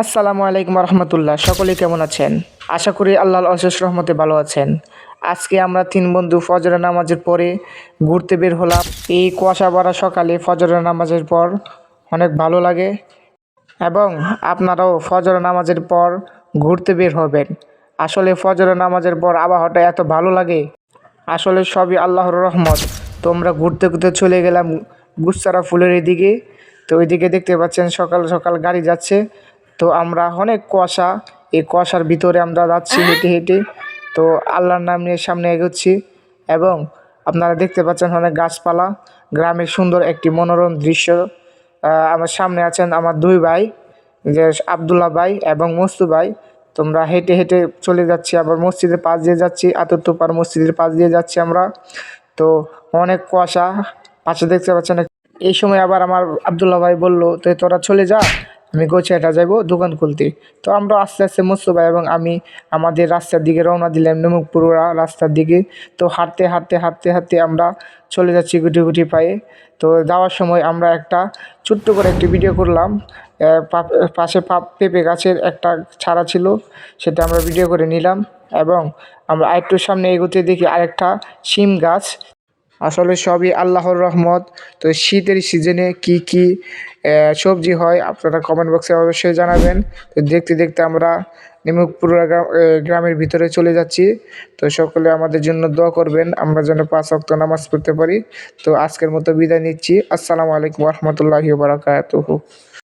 আসসালামু আলাইকুম রহমতুল্লাহ। সকলে কেমন আছেন? আশা করি আল্লাহর অশেষ রহমতে ভালো আছেন। আজকে আমরা তিন বন্ধু ফজরের নামাজের পরে ঘুরতে বের হলাম। এই কুয়াশা ভরা সকালে ফজরের নামাজের পর অনেক ভালো লাগে এবং আপনারাও ফজর নামাজের পর ঘুরতে বের হবেন। আসলে ফজরের নামাজের পর আবহাওয়াটা এত ভালো লাগে। আসলে সবই আল্লাহর রহমত। তো আমরা ঘুরতে ঘুরতে চলে গেলাম গুসারা ফুলের এদিকে। তো ওইদিকে দেখতে পাচ্ছেন সকাল সকাল গাড়ি যাচ্ছে। তো আমরা অনেক কুয়াশা, এই কুয়াশার ভিতরে আমরা যাচ্ছি হেঁটে হেঁটে। তো আল্লাহর নাম নিয়ে সামনে এগোচ্ছি এবং আপনারা দেখতে পাচ্ছেন অনেক গাছপালা, গ্রামের সুন্দর একটি মনোরম দৃশ্য। আমার সামনে আছেন আমার দুই ভাই, যে আবদুল্লাহ ভাই এবং মস্তু ভাই। তোমরা হেঁটে হেঁটে চলে যাচ্ছি, আবার মসজিদের পাশ দিয়ে যাচ্ছি আতরতোপার মসজিদের পাশ দিয়ে যাচ্ছি আমরা। তো অনেক কুয়াশা, পাশে দেখতে পাচ্ছেন এই সময় আবার আমার আবদুল্লাহ ভাই বলল, তো তোরা চলে যা। আমি গোছাটা যাব দোকান খুলতে। তো আমরা আস্তে আস্তে মস্তু ভাই এবং আমি আমাদের রাস্তার দিকে রওনা দিলাম নমুকপুরা রাস্তার দিকে। তো হাঁটতে হাঁটতে হাঁটতে হাঁটতে আমরা চলে যাচ্ছি গুটি গুটি পায়ে। তো যাওয়ার সময় আমরা একটা ছোট্ট করে একটি ভিডিও করলাম। পাশে পেঁপে গাছের একটা ছাড়া ছিল, সেটা আমরা ভিডিও করে নিলাম এবং আমরা আরেকটু সামনে এগোতে দেখি আরেকটা শিম গাছ। আসলে সবই আল্লাহর রহমত। তো শীতের সিজনে কি কি সবজি হয় আপনারা কমেন্ট বক্সে অবশ্যই জানাবেন। তো দেখতে দেখতে আমরা নিমুখপুর গ্রামের ভিতরে চলে যাচ্ছি। তো সকলে আমাদের জন্য দোয়া করবেন, আমরা যেন পাঁচ অক্ত নামাজ পড়তে পারি। তো আজকের মতো বিদায় নিচ্ছি। আসসালামু আলাইকুম রহমতুল্লাহি বারাকাতুহু।